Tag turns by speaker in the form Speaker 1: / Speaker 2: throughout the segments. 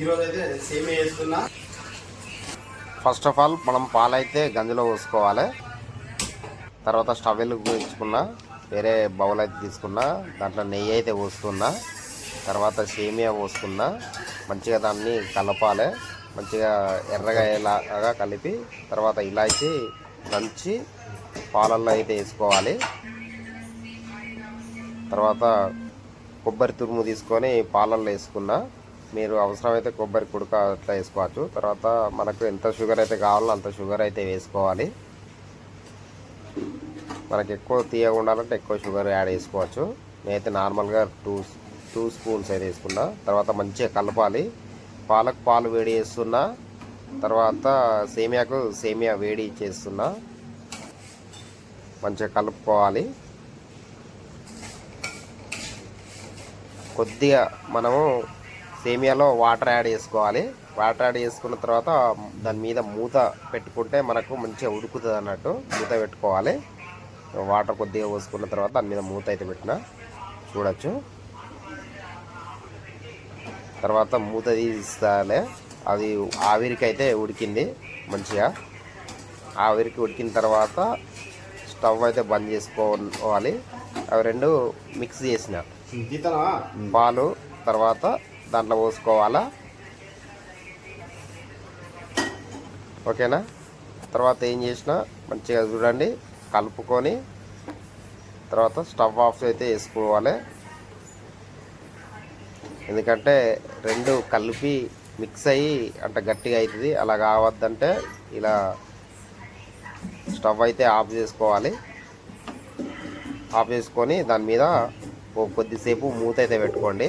Speaker 1: ఈరోజు అయితే వేస్తున్నా.
Speaker 2: ఫస్ట్ ఆఫ్ ఆల్ మనం పాలైతే గంజిలో పోసుకోవాలి. తర్వాత స్టవెల్ వెలిగించుకున్నా వేరే బౌల్ అయితే తీసుకున్నా దాంట్లో నెయ్యి అయితే పోసుకున్నా తర్వాత సేమియా పోసుకున్నా మంచిగా దాన్ని కలపాలి. మంచిగా ఎర్రగా అయ్యేలాగా కలిపి తర్వాత ఇలాచి దంచి పాలల్లో అయితే వేసుకోవాలి. తర్వాత కొబ్బరి తురుము తీసుకొని పాలల్లో వేసుకున్నా. మీరు అవసరమైతే కొబ్బరి కుడక అట్లా వేసుకోవచ్చు. తర్వాత మనకు ఎంత షుగర్ అయితే కావాలో అంత షుగర్ అయితే వేసుకోవాలి. మనకి ఎక్కువ తీయగా ఉండాలంటే ఎక్కువ షుగర్ యాడ్ చేసుకోవచ్చు. నేనైతే నార్మల్గా టూ టూ స్పూన్స్ అయితే వేసుకున్నా. తర్వాత మంచిగా కలపాలి. పాలకు పాలు వేడి చేస్తున్నా. తర్వాత సేమియాకు సేమియా వేడి చేస్తున్నా. మంచిగా కలుపుకోవాలి. కొద్దిగా మనము సేమియాలో వాటర్ యాడ్ చేసుకోవాలి. వాటర్ యాడ్ చేసుకున్న తర్వాత దాని మీద మూత పెట్టుకుంటే మనకు మంచిగా ఉడుకుతుంది అన్నట్టు మూత పెట్టుకోవాలి. వాటర్ కొద్దిగా పోసుకున్న తర్వాత దాని మీద మూత అయితే పెట్టిన. చూడొచ్చు. తర్వాత మూత తీస్తాలే అది ఆవిరికి అయితే ఉడికింది మంచిగా. ఆవిరికి ఉడికిన తర్వాత స్టవ్ అయితే బంద్ చేసుకోవాలి. అవి రెండు మిక్స్ చేసిన. పాలు తర్వాత దాంట్లో పోసుకోవాలా? ఓకేనా? తర్వాత ఏం చేసిన మంచిగా చూడండి కలుపుకొని తర్వాత స్టవ్ ఆఫ్ అయితే వేసుకోవాలి. ఎందుకంటే రెండు కలిపి మిక్స్ అయ్యి అంటే గట్టిగా అవుతుంది. అలా కావద్దంటే ఇలా స్టవ్ అయితే ఆఫ్ చేసుకోవాలి. ఆఫ్ చేసుకొని దాని మీద ఓ కొద్దిసేపు మూత అయితే పెట్టుకోండి.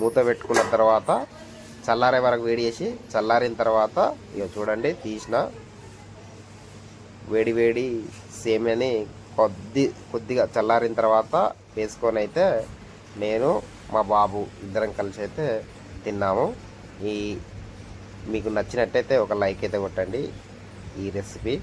Speaker 2: మూత పెట్టుకున్న తర్వాత చల్లారే వరకు వేడి చేసి చల్లారిన తర్వాత ఇక చూడండి తీసిన వేడి వేడి సేమియాని కొద్ది కొద్దిగా చల్లారిన తర్వాత వేసుకొని అయితే నేను మా బాబు ఇద్దరం కలిసి అయితే తిన్నాము. ఈ మీకు నచ్చినట్టయితే ఒక లైక్ అయితే కొట్టండి. ఈ రెసిపీ